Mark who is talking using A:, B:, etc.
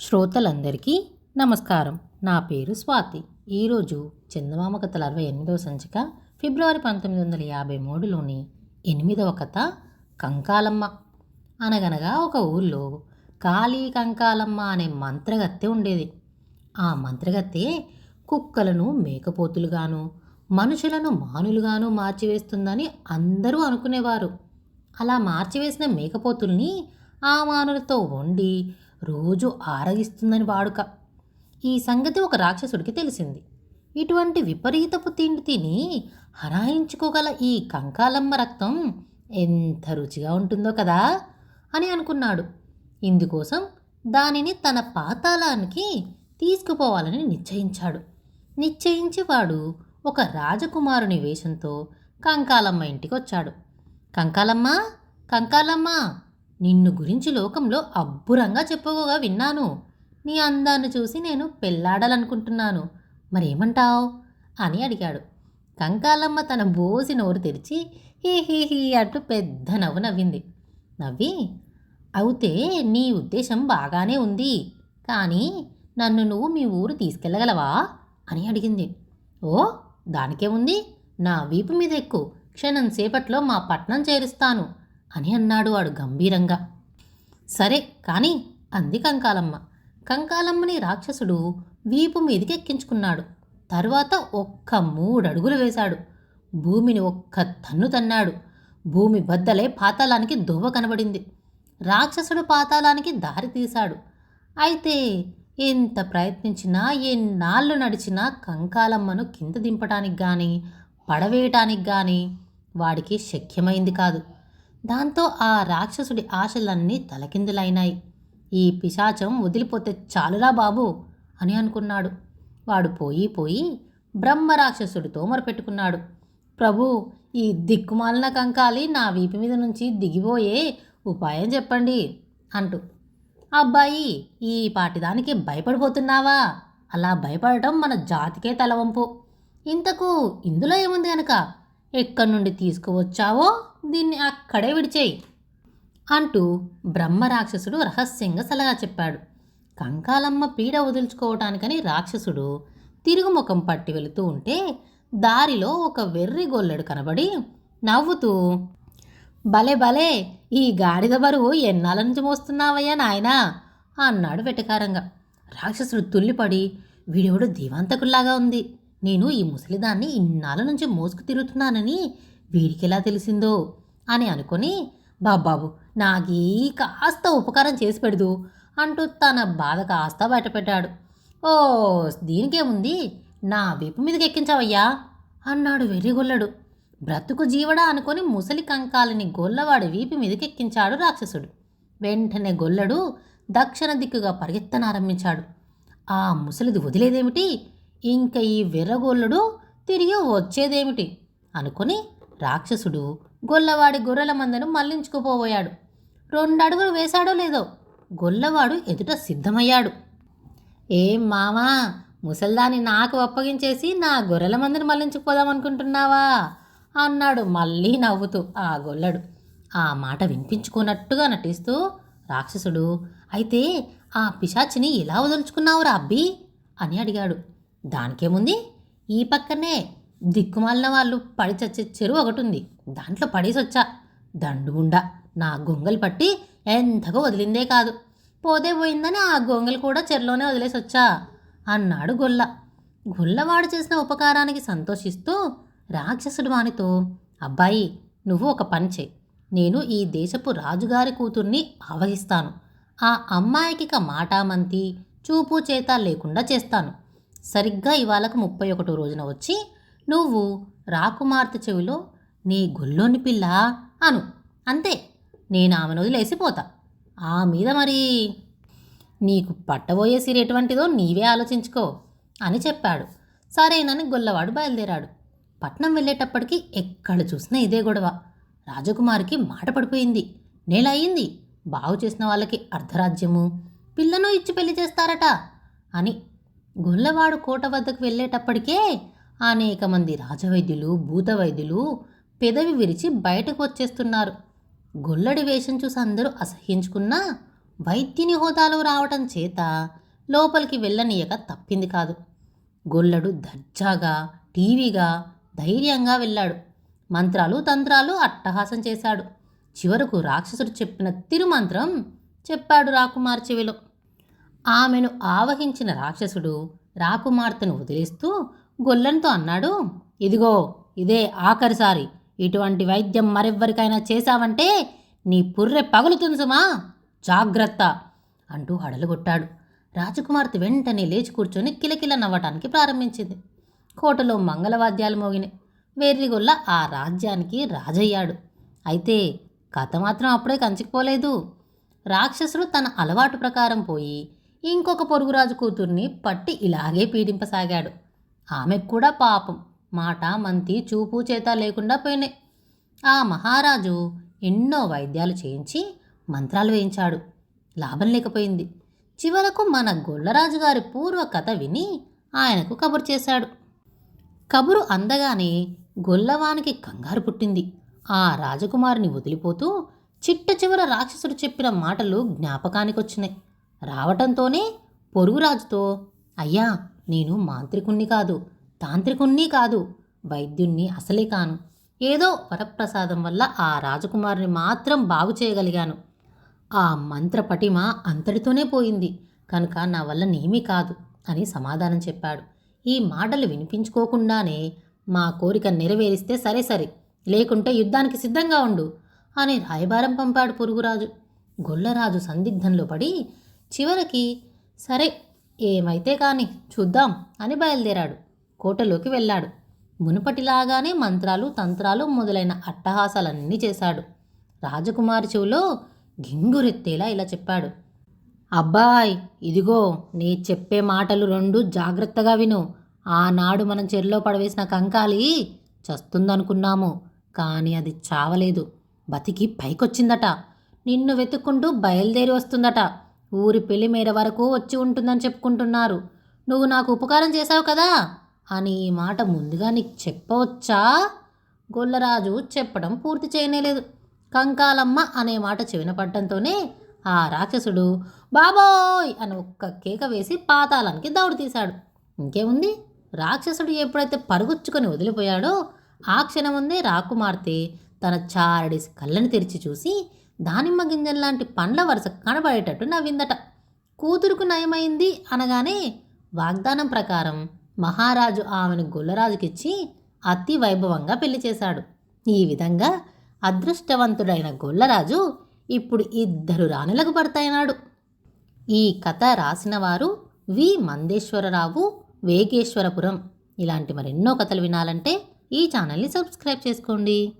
A: శ్రోతలందరికీ నమస్కారం. నా పేరు స్వాతి. ఈరోజు చందమామ కథల అరవై ఎనిమిదవ సంచిక ఫిబ్రవరి పంతొమ్మిది వందల యాభై మూడులోని ఎనిమిదవ కథ కంకాలమ్మ. అనగనగా ఒక ఊళ్ళో కాళీ కంకాలమ్మ అనే మంత్రగత్తె ఉండేది. ఆ మంత్రగత్తె కుక్కలను మేకపోతులుగాను మనుషులను మానులుగాను మార్చివేస్తుందని అందరూ అనుకునేవారు. అలా మార్చివేసిన మేకపోతుల్ని ఆ మానులతో వండి రోజు ఆరగిస్తుందని వాడుక. ఈ సంగతి ఒక రాక్షసుడికి తెలిసింది. ఇటువంటి విపరీతపు తిండి తిని హరాయించుకోగల ఈ కంకాలమ్మ రక్తం ఎంత రుచిగా ఉంటుందో కదా అని అనుకున్నాడు. ఇందుకోసం దానిని తన పాతాళానికి తీసుకుపోవాలని నిశ్చయించాడు. నిశ్చయించి వాడు ఒక రాజకుమారుని వేషంతో కంకాలమ్మ ఇంటికి వచ్చాడు కంకాలమ్మ! కంకాలమ్మ! నిన్ను గురించి లోకంలో అబ్బురంగా చెప్పుకోగా విన్నాను. నీ అందాన్ని చూసి నేను పెళ్ళాడాలనుకుంటున్నాను మరేమంటావు? అని అడిగాడు. కంకాలమ్మ తన బోసి నోరు తెరిచి హీ హీ హీ అంటూ పెద్ద నవ్వు నవ్వింది. నవ్వి అయితే నీ ఉద్దేశం బాగానే ఉంది. కానీ నన్ను నువ్వు మీ ఊరు తీసుకెళ్ళగలవా? అని అడిగింది. ఓ దానికే ఉంది. నా వీపు మీద ఎక్కు. క్షణం సేపట్లో మా పట్నం చేరుస్తాను. అని అన్నాడు వాడు గంభీరంగా. సరే కానీ అంది కంకాలమ్మ. కంకాలమ్మని రాక్షసుడు వీపు మీదికి ఎక్కించుకున్నాడు తర్వాత ఒక్క మూడడుగులు వేశాడు. భూమిని ఒక్క తన్ను తన్నాడు. భూమి బద్దలే పాతాళానికి దువ్వ కనబడింది. రాక్షసుడు పాతాళానికి దారి తీశాడు. అయితే ఎంత ప్రయత్నించినా ఎన్నాళ్ళు నడిచినా కంకాలమ్మను కింద దింపటానికి కానీ పడవేయటానికి కానీ వాడికి శక్యమైంది కాదు. దాంతో ఆ రాక్షసుడి ఆశలన్నీ తలకిందులైనాయి. ఈ పిశాచం వదిలిపోతే చాలురా బాబు అని అనుకున్నాడు. వాడు పోయి పోయి బ్రహ్మ రాక్షసుడితో మొరపెట్టుకున్నాడు. ప్రభు ఈ దిక్కుమాలిన కంకాలి నా వీపు మీద నుంచి దిగిపోయే ఉపాయం చెప్పండి అంటూ. అబ్బాయి ఈ పాటిదానికి భయపడిపోతున్నావా? అలా భయపడటం మన జాతికే తలవంపు. ఇంతకు ఇందులో ఏముంది కనుక ఎక్కడి నుండి తీసుకువచ్చావో? దీన్ని అక్కడే విడిచేయి అంటూ బ్రహ్మరాక్షసుడు రహస్యంగా సలహా చెప్పాడు. కంకాలమ్మ పీడ వదులుచుకోవటానికని రాక్షసుడు తిరుగుముఖం పట్టి వెళుతూ ఉంటే దారిలో ఒక వెర్రి గొల్లెడు కనబడి నవ్వుతూ భలే భలే ఈ గాడిద బరువు ఎన్నాళ్ళ నుంచి మోస్తున్నావయ్యా నాయనా? అన్నాడు వెటకారంగా. రాక్షసుడు తుల్లిపడి వీడెవడు దీవాంతకుల్లాగా ఉంది. నేను ఈ ముసలిదాన్ని ఇన్నాళ్ళ నుంచి మోసుకు తిరుగుతున్నానని వీడికెలా తెలిసిందో అని అనుకొని బాబాబు నాకీ కాస్త ఉపకారం చేసి పెడదు అంటూ తన బాధ కాస్త బయటపెట్టాడు. ఓ దీనికేముంది? నా వీపు మీదకి ఎక్కించావయ్యా అన్నాడు వెర్రిగొల్లడు. బ్రతుకు జీవడా అనుకొని ముసలి కంకాలని గొల్లవాడి వీపు మీదకెక్కించాడు రాక్షసుడు. వెంటనే గొల్లడు దక్షిణ దిక్కుగా పరిగెత్తనారంభించాడు. ఆ ముసలిది వదిలేదేమిటి? ఇంక ఈ వెర్రగొల్లడు తిరిగి వచ్చేదేమిటి? అనుకొని రాక్షసుడు గొల్లవాడి గొర్రెల మందను మళ్ళించుకుపోబోయాడు. రెండు అడుగులు వేశాడో లేదో గొల్లవాడు ఎదుట సిద్ధమయ్యాడు. ఏం మామా ముసల్దాన్ని నాకు అప్పగించేసి నా గొర్రెల మందిని మళ్ళించుకుపోదాం అనుకుంటున్నావా అన్నాడు మళ్ళీ నవ్వుతూ ఆ గొల్లడు. ఆ మాట వినిపించుకున్నట్టుగా నటిస్తూ రాక్షసుడు అయితే ఆ పిశాచిని ఎలా వదులుచుకున్నావురా అబ్బి? అని అడిగాడు. దానికేముంది? ఈ పక్కనే దిక్కుమాలిన వాళ్ళు పడి చచ్చే చెరువు ఒకటి ఉంది దాంట్లో పడేసొచ్చా. దండుగుండా. నా గొంగలు పట్టి ఎంతగా వదిలిందే కాదు. పోతే పోయిందని ఆ గొంగలు కూడా చెరులోనే వదిలేసి వచ్చా అన్నాడు గొల్ల. గొల్లవాడు చేసిన ఉపకారానికి సంతోషిస్తూ రాక్షసుడు వానితో అబ్బాయి నువ్వు ఒక పని చేయి. నేను ఈ దేశపు రాజుగారి కూతుర్ని ఆవహిస్తాను. ఆ అమ్మాయికి మాటామంతి చూపు చేత లేకుండా చేస్తాను. సరిగ్గా ఇవాళకు ముప్పై ఒకటో రోజున వచ్చి నువ్వు రాకుమార్తె చెవిలో నీ గొల్లోని పిల్ల అను. అంతే నేను ఆమెను వదిలేసిపోతా. ఆ మీద మరి నీకు పట్టబోయే సిరి ఎటువంటిదో నీవే ఆలోచించుకో అని చెప్పాడు. సరేనని గొల్లవాడు బయలుదేరాడు. పట్నం వెళ్ళేటప్పటికి ఎక్కడ చూసినా ఇదే గొడవ. రాజకుమారికి మాట పడిపోయింది. నేల అయింది. బాగు చేసిన వాళ్ళకి అర్ధరాజ్యము. పిల్లను ఇచ్చి పెళ్ళి చేస్తారట అని గొల్లవాడు కోట వద్దకు వెళ్ళేటప్పటికే అనేక మంది రాజవైద్యులు భూతవైద్యులు పెదవి విరిచి బయటకు వచ్చేస్తున్నారు. గొల్లడి వేషం చూసి అందరూ అసహ్యించుకున్నా వైద్యుని హోదాలో రావటం చేత లోపలికి వెళ్ళనీయక తప్పింది కాదు. గొల్లడు దర్జాగా టీవీగా ధైర్యంగా వెళ్ళాడు. మంత్రాలు తంత్రాలు అట్టహాసం చేశాడు. చివరకు రాక్షసుడు చెప్పిన తిరుమంత్రం చెప్పాడు రాకుమార్ చెవిలో. ఆమెను ఆవహించిన రాక్షసుడు రాకుమార్తెను వదిలేస్తూ గొల్లెంతో అన్నాడు ఇదిగో ఇదే ఆఖరిసారి. ఇటువంటి వైద్యం మరెవ్వరికైనా చేశావంటే నీ పుర్రె పగులుతుంది సుమా. జాగ్రత్త అంటూ హడలుగొట్టాడు రాజకుమార్తె వెంటనే లేచి కూర్చొని కిలకిల నవ్వటానికి ప్రారంభించింది. కోటలో మంగళవాద్యాలు మోగినాయి వెర్రిగొల్ల ఆ రాజ్యానికి రాజయ్యాడు. అయితే కథ మాత్రం అప్పుడే కంచికిపోలేదు రాక్షసుడు తన అలవాటు ప్రకారం పోయి ఇంకొక పొరుగురాజు కూతుర్ని పట్టి ఇలాగే పీడింపసాగాడు. ఆమెకు కూడా పాపం. మాట మంతి చూపు చేత లేకుండా పోయినాయి. ఆ మహారాజు ఎన్నో వైద్యాలు చేయించి మంత్రాలు వేయించాడు. లాభం లేకపోయింది. చివరకు మన గొల్లరాజు గారి పూర్వ కథ విని ఆయనకు కబురు చేశాడు. కబురు అందగానే గొల్లవానికి కంగారు పుట్టింది. ఆ రాజకుమారిని వదిలిపోతూ చిట్ట చివర రాక్షసుడు చెప్పిన మాటలు జ్ఞాపకానికొచ్చినాయి. రావటంతోనే పొరుగురాజుతో అయ్యా నేను మాంత్రికుణ్ణి కాదు తాంత్రికుణ్ణి కాదు వైద్యుణ్ణి అసలే కాను. ఏదో వరప్రసాదం వల్ల ఆ రాజకుమారిని మాత్రం బాగు చేయగలిగాను. ఆ మంత్ర పటిమ అంతటితోనే పోయింది. కనుక నా వల్ల నేమీ కాదు అని సమాధానం చెప్పాడు. ఈ మాటలు వినిపించుకోకుండానే మా కోరిక నెరవేరిస్తే సరే సరే లేకుంటే యుద్ధానికి సిద్ధంగా ఉండు అని రాయబారం పంపాడు పొరుగురాజు. గొల్లరాజు సందిగ్ధంలో పడి చివరికి సరే ఏమైతే కాని చూద్దాం అని బయలుదేరాడు. కోటలోకి వెళ్ళాడు. మునుపటిలాగానే మంత్రాలు తంత్రాలు మొదలైన అట్టహాసాలన్నీ చేశాడు. రాజకుమారి చెవిలో గింగురెత్తేలా ఇలా చెప్పాడు. అబ్బాయ్ ఇదిగో నీ చెప్పే మాటలు రెండు జాగ్రత్తగా విను. ఆనాడు మనం చెరులో పడవేసిన కంకాలి చస్తుందనుకున్నాము కానీ అది చావలేదు. బతికి పైకొచ్చిందట. నిన్ను వెతుక్కుంటూ బయలుదేరి వస్తుందట. ఊరి పెళ్ళి మేర వరకు వచ్చి ఉంటుందని చెప్పుకుంటున్నారు. నువ్వు నాకు ఉపకారం చేశావు కదా? అని ఈ మాట ముందుగా నీకు చెప్పవచ్చా? గొల్లరాజు చెప్పడం పూర్తి చేయనేలేదు. కంకాలమ్మ అనే మాట చెవిన పడ్డంతోనే ఆ రాక్షసుడు బాబోయ్! అని ఒక్క కేక వేసి పాతాళానికి దౌడు తీశాడు. ఇంకేముంది? రాక్షసుడు ఎప్పుడైతే పరుగుచ్చుకొని వదిలిపోయాడో ఆ క్షణం ముందే రాకుమార్తె తన చారడి కళ్ళని తెరిచి చూసి దానిమ్మ గింజల్లాంటి పండ్ల వరుస కనబడేటట్టు నవ్విందట. కూతురుకు నయమైంది అనగానే వాగ్దానం ప్రకారం మహారాజు ఆమెను గొల్లరాజుకిచ్చి అతి వైభవంగా పెళ్ళి చేశాడు. ఈ విధంగా అదృష్టవంతుడైన గొల్లరాజు ఇప్పుడు ఇద్దరు రాణులకు భర్తయినాడు ఈ కథ రాసిన వారు వి. మందేశ్వరరావు వేగేశ్వరపురం. ఇలాంటి మరెన్నో కథలు వినాలంటే ఈ ఛానల్ని సబ్స్క్రైబ్ చేసుకోండి.